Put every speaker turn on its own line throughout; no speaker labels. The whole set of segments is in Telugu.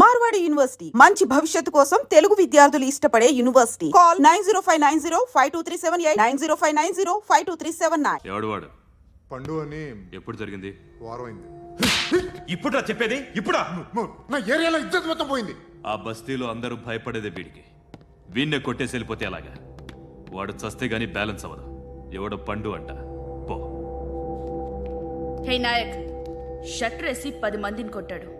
మార్వాడి యూనివర్సిటీ. మంచి భవిష్యత్తు కోసం తెలుగు విద్యార్థులు ఇష్టపడే university. Call nine zero five nine zero five two three seven eight. Nine zero five nine zero five two three seven nine.
ఎవడు వాడు
పండు అని
ఎప్పుడు జరిగింది?
వారం అయింది
ఇప్పుడా? చెప్పేది ఇప్పుడా
నా ఏరియాలో ఇద్దరు మొత్తం పోయింది.
ఆ బస్తీలో అందరూ భయపడేదే వీడికి. వీణ్ణే కొట్టేసి వెళ్ళిపోతే అలాగా వాడు చస్తే గానీ బ్యాలెన్స్ అవ్వదు. ఎవడో పండు అంట. పో.
హే నాయక్ షట్టర్ వేసి పది మందిని కొట్టాడు.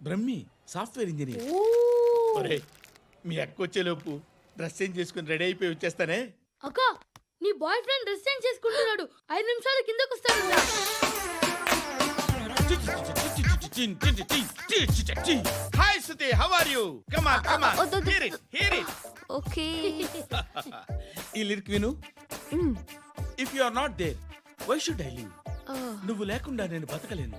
బ్రహ్మి సాఫ్ట్వేర్ ఇంజనీర్ ఒరే మీ అక్క వచ్చేలోపు డ్రెస్ చేంజ్ చేసుకుని రెడీ అయిపోయి వచ్చేస్తానే
అక్క నీ బాయ్ ఫ్రెండ్ డ్రెస్ చేంజ్ చేసుకుంటున్నాడు ఐదు నిమిషాలు కిందకు వస్తాడు
hi Suthi how are you come on
come on.
Here it here it
okay
ఈ లిరిక్ విను if you are not there why should I live నువ్వు లేకుండా నేను బతకలేను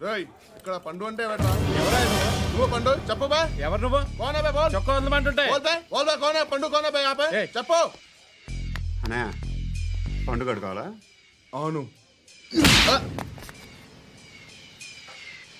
రేయ్ ఇక్కడ పండు అంటే ఎవరా నువ్వు పండు? చెప్పు బే.
ఎవరు నువ్వు?
కోనే బే బోల్.
చొక్కా వదలమంటుంటే
బోల్ బే బోల్ బే కోనే పండు కోనే బే ఆపే.
ఏయ్.
చెప్పు.
అనే పండుగ కావాలా
అవును.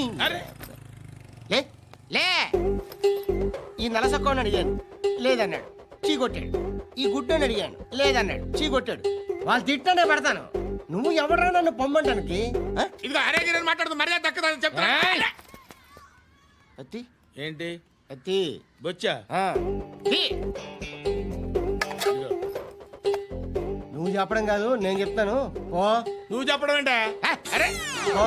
అరే.
లే లే. ఈ నలసక్కని అడిగాను లేదన్నాడు. చీ కొట్టాడు ఈ గుడ్డని అడిగాను లేదన్నాడు. చీ కొట్టాడు వాళ్ళు తిట్టానే పెడతాను. నువ్వు ఎవడరా నన్ను పొమ్మంటానికి? ఆ?
ఇదిగో అరే గిరని మాట్లాడుతూ మర్యాద దక్కదని చెప్తా
అత్తి.
ఏంటి?
అత్తి.
బొచ్చా?
ఆ. తీ. నువ్వు చెప్పడం కాదు నేను చెప్తాను. ఓ
నువ్వు చెప్పడం ఏంటే? అరే.
ఓ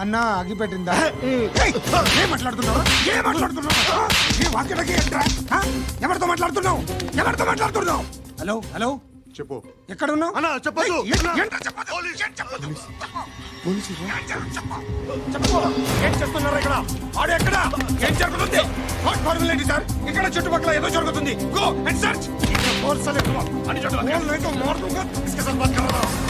అన్నా అగిపెట్టిందా
ఏం మాట్లాడుతున్నావు ఏం మాట్లాడుతున్నావు ఏ వాక్యలకి ఏంట్రా? ఆ? ఎవరితో మాట్లాడుతున్నావు ఎవరితో మాట్లాడుతున్నావు
హలో హలో
చెప్పు
ఎక్కడ ఉన్నావు
అన్నా చెప్పదు ఏంట్రా చెప్పదు ఏం చెప్పదు చెప్పు ఏం చేస్తున్నారు ఇక్కడ ఆడు ఎక్కడ ఏం జరుగుతుంది వాట్ ఫార్మల్ ఏంటి సార్ ఇక్కడ చుట్టుపక్కల ఏదో జరుగుతుంది గో అండ్ సర్చ్ ఫోర్స్ అనే అని చెప్పాలి నేను లేతో మార్ దూంగా इसके साथ बात कर रहा हूं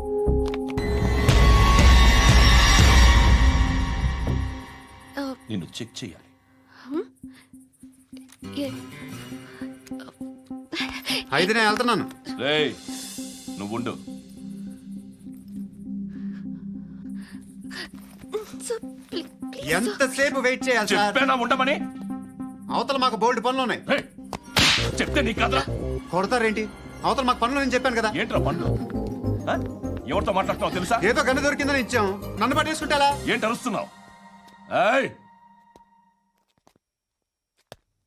నిన్ను చెక్ చేయాలి.
అయితే నేను వెళ్తున్నాను.
రేయ్ నువ్వు ఉండు
ఎంతసేపు వెయిట్ చేయాలి సార్?
చెప్పేనా ఉండమని?
అవతల మాకు బోల్డ్ పనులు ఉన్నాయి
చెప్తే నీ కదరా.
కొడతారేంటి? అవతల మాకు పనులు నేను చెప్పాను కదా.
ఏంట్రా పండ్లు ఆ? ఎవరితో మాట్లాడుతున్నావు తెలుసా?
ఏదో గన్ను దొరికిందని ఇచ్చాం. నన్ను పట్టేసుకుంటా
ఏంటి అరుస్తున్నావు? ఏయ్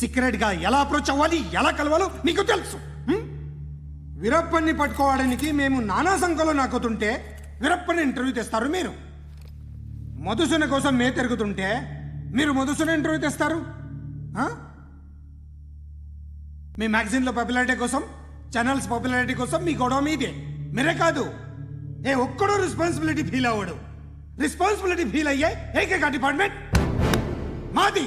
సీక్రెట్గా ఎలా అప్రోచ్ అవ్వాలి ఎలా కలవాలో మీకు తెలుసు. వీరప్పని వీరప్పన్ని పట్టుకోవడానికి మేము నానా సంఖ్యలో నాకుతుంటే వీరప్పని ఇంటర్వ్యూ తెస్తారు మీరు. మధుసూన కోసం మే తిరుగుతుంటే మీరు మధుసూన ఇంటర్వ్యూ తెస్తారు. మీ మ్యాగజైన్లో పాపులారిటీ కోసం ఛానల్స్ పాపులారిటీ కోసం మీ గొడవ మీదే. మీరే కాదు. ఏ ఒక్కడో రెస్పాన్సిబిలిటీ ఫీల్ అవ్వడు. రెస్పాన్సిబిలిటీ ఫీల్ అయ్యే ఏకైక డిపార్ట్మెంట్ మాది.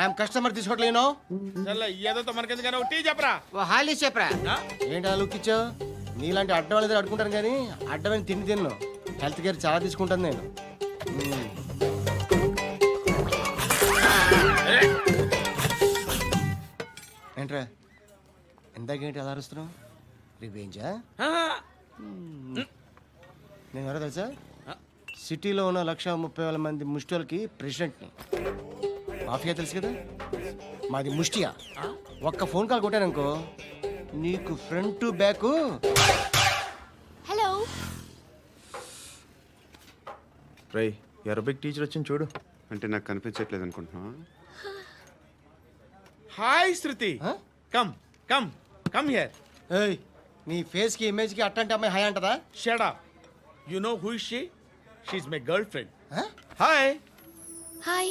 ఐఎమ్ కస్టమర్ తీసుకోవట్లేను
ఏదో మనకెందుకైనా టీ చెప్పరా?
ఓ హాలీ చెప్పరా? ఏంటి అలా లుక్ ఇచ్చావు నీలాంటి అడ్డం వాళ్ళ దగ్గర అడుకుంటాను కానీ అడ్డమైన తిండి తిన్ను. హెల్త్ కేర్ చాలా తీసుకుంటాను నేను. ఏంట్రా? ఇందాకేంటి అలా అరుస్తున్నావు? రివేంజా నేను ఎవరో తెలుసా? సిటీలో ఉన్న లక్ష ముప్పై వేల మంది ముష్టిలకి ప్రెసిడెంట్ని మాఫియా తెలుసు కదా? మాది ముష్టియా. ఒక్క ఫోన్ కాల్ కొట్టాననుకో నీకు ఫ్రంట్ టు బ్యాక్
హలో.
రై అరబిక్ టీచర్ వచ్చింది చూడు.
అంటే నాకు కనిపించట్లేదు అనుకుంటున్నా
hi Shruti. Come come come here
ఏయ్ నీ ఫేస్కి ఇమేజ్కి అట్టంటే అమ్మాయి hi అంటదా?
Shut up you know who is she she is my
girlfriend?
Hi
hi